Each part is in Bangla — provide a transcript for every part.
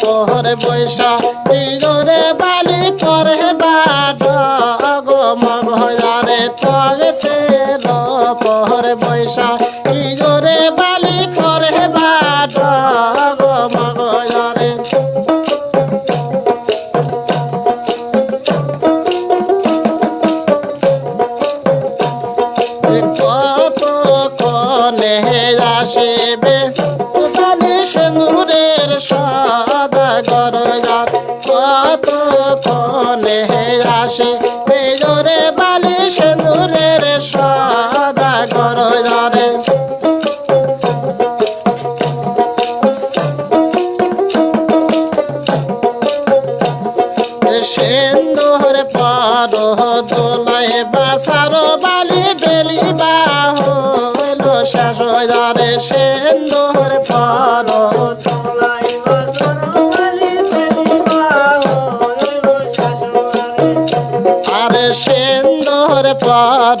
পোহর বৈশা বিজোরে বালি, তরে বাট গো মগরে তগতে পোহর বৈশা বিজোরে বালি, তরে বাট গো মগরে কত কনে আসিবে গরজার কত কনে আসে বেজরে বালি সেনুরের সদা গরজারে। সেন্দুর পর দোলায় বাসার বালি বেলিবা হইল শাসরে সেন্দুর সেন্দুর পর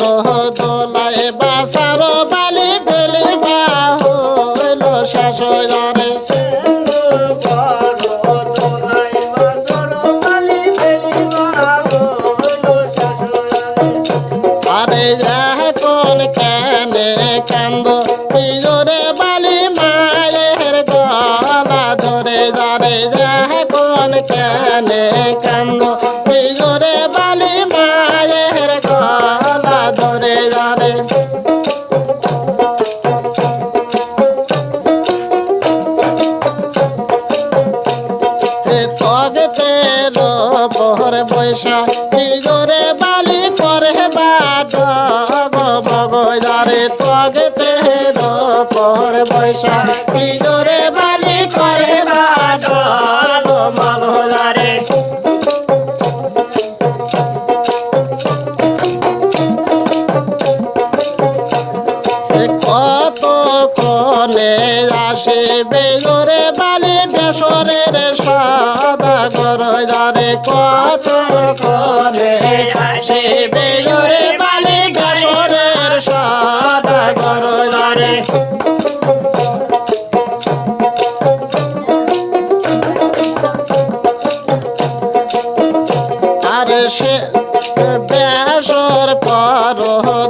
জোরে বালি করে কত কনে আসে বেজরে বালি বেসরের সাদা গরজারে কত কনে আসে বেজরে বালি বেসরের সাদা গরজারে আরে সে বেসর পর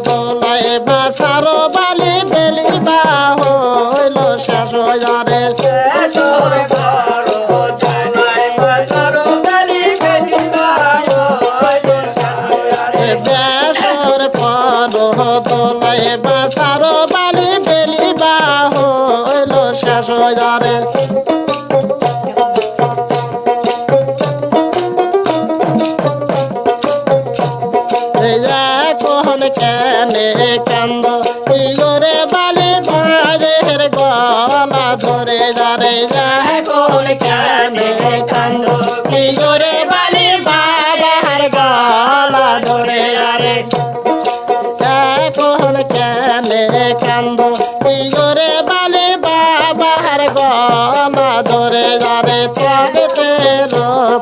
দোলায় বাসার দোলায় বাসার বালি বেলিবা হইল শেষ যারে কোহন কেনে কান্দ ইগরে বালি ভাজের গলা ধরে যারে। কোহন কেনে কেনে কান্দ ইগরে বালি বাবার গলা ধরে যারে তগতে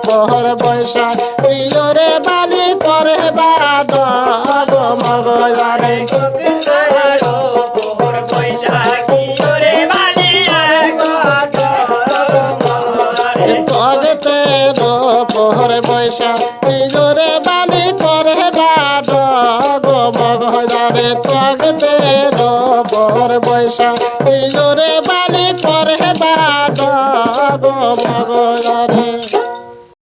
পহর বৈশা ইগরে বালি করে বাদ মগজারে তগতে পহর বৈশা পহর